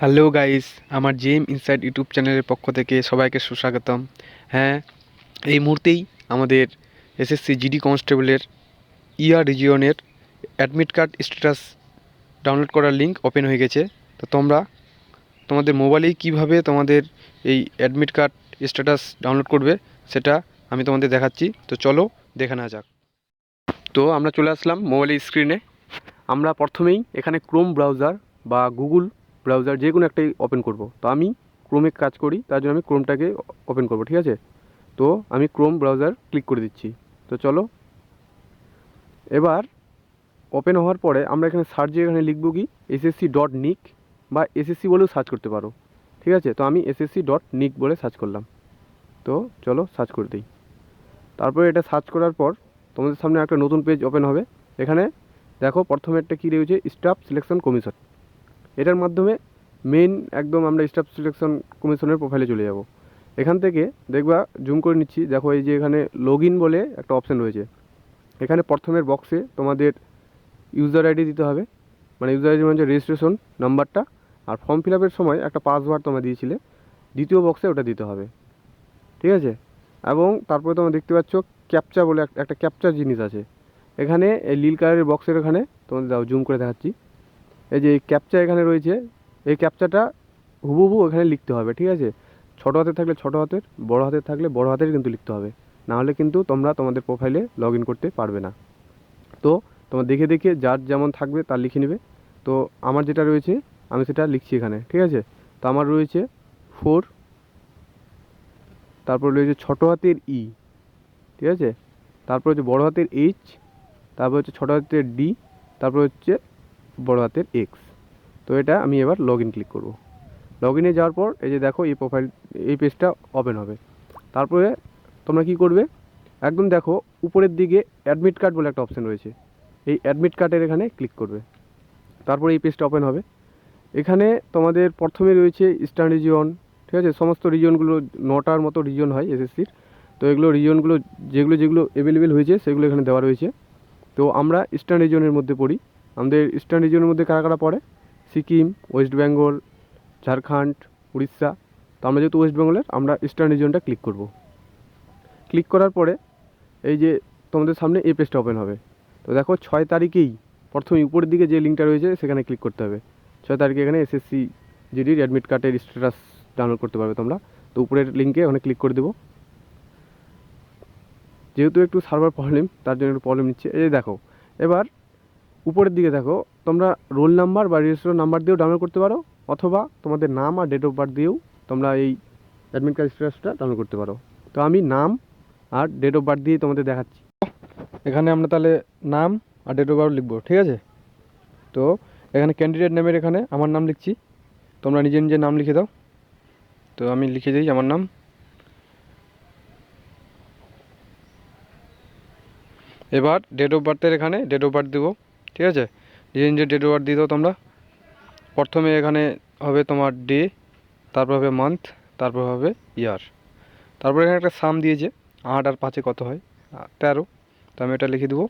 Hello guys, আমার gem inside YouTube চ্যানেলের পক্ষ থেকে সবাইকে সুস্বাগতম। হ্যাঁ এই মুহূর্তেই আমাদের এসএসসি জিডি কনস্টেবলের ইয়ার রিজিয়নের অ্যাডমিট কার্ড স্ট্যাটাস ডাউনলোড করার লিঙ্ক ওপেন হয়ে গেছে। তো তোমরা, তোমাদের মোবাইলেই কীভাবে তোমাদের এই অ্যাডমিট কার্ড স্ট্যাটাস ডাউনলোড করবে, সেটা আমি তোমাদের দেখাচ্ছি। তো চলো দেখে নেওয়া যাক। তো আমরা চলে আসলাম মোবাইলের স্ক্রিনে। আমরা প্রথমেই এখানে ক্রোম ব্রাউজার বা গুগল ব্রাউজার যে কোনো একটাই ওপেন করব। তো আমি ক্রোমে কাজ করি, তার জন্য আমি ক্রোমটাকে ওপেন করব, ঠিক আছে? তো আমি ক্রোম ব্রাউজার ক্লিক করে দিচ্ছি। তো চলো। এবার ওপেন হওয়ার পরে আমরা এখানে সার্চে এখানে লিখব কি? এসএসসি ডট নিক বা এসএসসি বলেও সার্চ করতে পারো। ঠিক আছে? তো আমি এসএসসি ডট নিক বলে সার্চ করলাম। তো চলো সার্চ করে দিই। তারপরে এটা সার্চ করার পর তোমাদের সামনে একটা নতুন পেজ ওপেন হবে। এখানে দেখো প্রথমে একটা কী রয়েছে? স্টাফ সিলেকশন কমিশন এটার মাধ্যমে মেন একদম আমরা স্টাফ সিলেকশন কমিশনের প্রোফাইলে চলে যাব। এখান থেকে দেখবা জুম করে নিচ্ছি। দেখো এই যে এখানে লগ বলে একটা অপশান রয়েছে। এখানে প্রথমের বক্সে তোমাদের ইউজার আইডি দিতে হবে। মানে ইউজার আইডি মানে রেজিস্ট্রেশন নাম্বারটা আর ফর্ম ফিল আপের সময় একটা পাসওয়ার্ড তোমরা দিয়েছিলে। দ্বিতীয় বক্সে ওটা দিতে হবে। ঠিক আছে? এবং তারপরে তোমরা দেখতে পাচ্ছ ক্যাপচা বলে এক- একটা ক্যাপচার জিনিস আছে। এখানে এই নীল কালারের বক্সের এখানে তোমাদের দাও জুম করে দেখাচ্ছি। এই যে এই ক্যাপচা এখানে রয়েছে, এই ক্যাপচাটা হুবহু এখানে লিখতে হবে, ঠিক আছে? ছোটো হাতের থাকলে ছোটো হাতের, বড় হাতের থাকলে বড় হাতের কিন্তু লিখতে হবে। নাহলে কিন্তু তোমরা তোমাদের প্রোফাইলে লগ ইন করতে পারবে না। তো তোমার দেখে দেখে যার যেমন থাকবে তার লিখে নেবে। তো আমার যেটা রয়েছে, আমি সেটা লিখছি এখানে, ঠিক আছে? তো আমার রয়েছে ফোর তারপর রয়েছে ছোটো হাতের ই ঠিক আছে? তারপর হচ্ছে বড় হাতের এইচ তারপর হচ্ছে ছোটো হাতের ডি তারপর হচ্ছে বড় হাতের এক্স তো এটা আমি এবার লগ ইন ক্লিক করব। লগ ইনে যাওয়ার পর এই যে দেখো এই প্রোফাইল এই পেজটা ওপেন হবে। তারপরে তোমরা কি করবে? একদম দেখো উপরের দিকে অ্যাডমিট কার্ড বলে একটা অপশান রয়েছে। এই অ্যাডমিট কার্ডের এখানে ক্লিক করবে। তারপরে এই পেজটা ওপেন হবে। এখানে তোমাদের প্রথমে রয়েছে ইস্টার্ন রিজিয়ন ঠিক আছে? সমস্ত রিজিয়নগুলো নটার মতো রিজিয়ন হয় এসএসসির তো এগুলো রিজিয়নগুলো যেগুলো যেগুলো অ্যাভেলেবেল হয়েছে সেগুলো এখানে দেওয়া রয়েছে। তো আমরা ইস্টার্ন রিজিয়নের মধ্যে পড়ি। আমাদের ইস্টার্ন রিজিয়নের মধ্যে কারা কারা পড়ে? Sikkim, West Bengal, Jharkhand, Orissa. তো আমরা যেহেতু ওয়েস্ট বেঙ্গলের, আমরা ইস্টার্ন রিজিয়নটা ক্লিক করব। ক্লিক করার পরে এই যে তোমাদের সামনে এই পেজটা ওপেন হবে। তো দেখো ছয় তারিখেই প্রথমে উপরের দিকে যে লিঙ্কটা রয়েছে, সেখানে ক্লিক করতে হবে। ছয় তারিখে এখানে এসএসসি জিডির অ্যাডমিট কার্ডের স্ট্যাটাস ডাউনলোড করতে পারবে তোমরা। তো উপরের লিঙ্কে ওখানে ক্লিক করে দেবো। যেহেতু একটু সার্ভার প্রবলেম তার জন্য একটু প্রবলেম নিচ্ছে। এই দেখো, এবার উপরের দিকে দেখো, তোমরা রোল নাম্বার বা রেজিস্ট্রেশন নাম্বার দিয়েও ডাউনলোড করতে পারো, অথবা তোমাদের নাম আর ডেট অফ বার্থ দিয়েও তোমরা এই অ্যাডমিট কার্ড স্ট্যাটাসটা ডাউনলোড করতে পারো। তো আমি নাম আর ডেট অফ বার্থ দিয়ে তোমাদের দেখাচ্ছি। এখানে আমরা তাহলে নাম আর ডেট অফ বার্থ লিখব, ঠিক আছে? তো এখানে ক্যান্ডিডেট নেমের এখানে আমার নাম লিখছি। তোমরা নিজে নিজে নাম লিখে দাও। তো আমি লিখে দিই আমার নাম। এবার ডেট অফ বার্থের এখানে ডেট অফ বার্থ দেবো। ঠিক আছে? নিজে নিজে ডেট বার্থ দিয়ে দাও তোমরা। প্রথমে এখানে হবে তোমার ডে তারপর হবে মান্থ তারপর হবে ইয়ার তারপর এখানে একটা সাম দিয়েছে, আট আর পাঁচে কত হয়? তেরো। তো আমি এটা লিখে দেবো।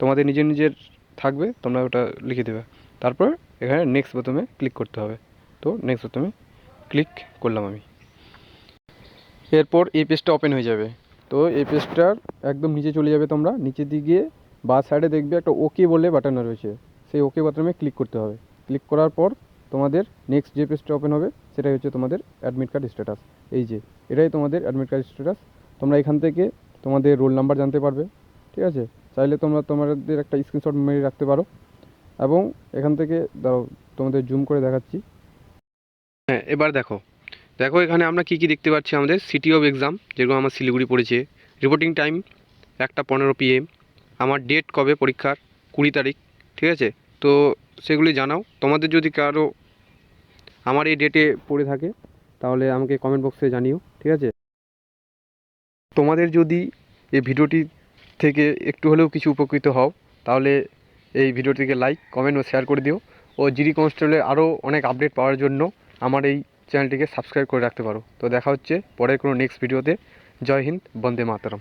তোমাদের নিজের নিজের থাকবে, তোমরা ওটা লিখে দেবে। তারপর এখানে নেক্সট বোতামে ক্লিক করতে হবে। তো নেক্সট বোতামে ক্লিক করলাম আমি। এরপর এই পেজটা ওপেন হয়ে যাবে। তো এই পেজটার একদম নিচে চলে যাবে তোমরা। নিচের দিকে বা সাইডে দেখবে একটা ওকে বলে বাটন রয়েছে। সেই ওকে বাটনে ক্লিক করতে হবে। ক্লিক করার পর তোমাদের নেক্সট যে পেজটা ওপেন হবে, সেটাই হচ্ছে তোমাদের অ্যাডমিট কার্ড স্ট্যাটাস এই যে, এটাই তোমাদের অ্যাডমিট কার্ড স্ট্যাটাস তোমরা এখান থেকে তোমাদের রোল নাম্বার জানতে পারবে, ঠিক আছে? চাইলে তোমরা তোমাদের একটা স্ক্রিনশট মেরে রাখতে পারো। এবং এখান থেকে দাঁড়াও, তোমাদের জুম করে দেখাচ্ছি। হ্যাঁ এবার দেখো। দেখো এখানে আমরা কি কি দেখতে পাচ্ছি আমাদের? সিটি অফ এক্সাম যেগুলো আমার শিলিগুড়ি পড়েছে। রিপোর্টিং টাইম একটা পনেরো পিএম আমার ডেট কবে পরীক্ষার? কুড়ি তারিখ, ঠিক আছে? তো সেগুলি জানাও। তোমাদের যদি কারও আমার এই ডেটে পড়ে থাকে, তাহলে আমাকে কমেন্ট বক্সে জানিও, ঠিক আছে? তোমাদের যদি এই ভিডিওটি থেকে একটু হলেও কিছু উপকৃত হও, তাহলে এই ভিডিওটিকে লাইক কমেন্ট ও শেয়ার করে দিও। ও জিডি কনস্টেবলের আরও অনেক আপডেট পাওয়ার জন্য আমার এই চ্যানেলটিকে সাবস্ক্রাইব করে রাখতে পারো। তো দেখা হচ্ছে পরের কোনো নেক্সট ভিডিওতে জয় হিন্দ, বন্দে মাতরম।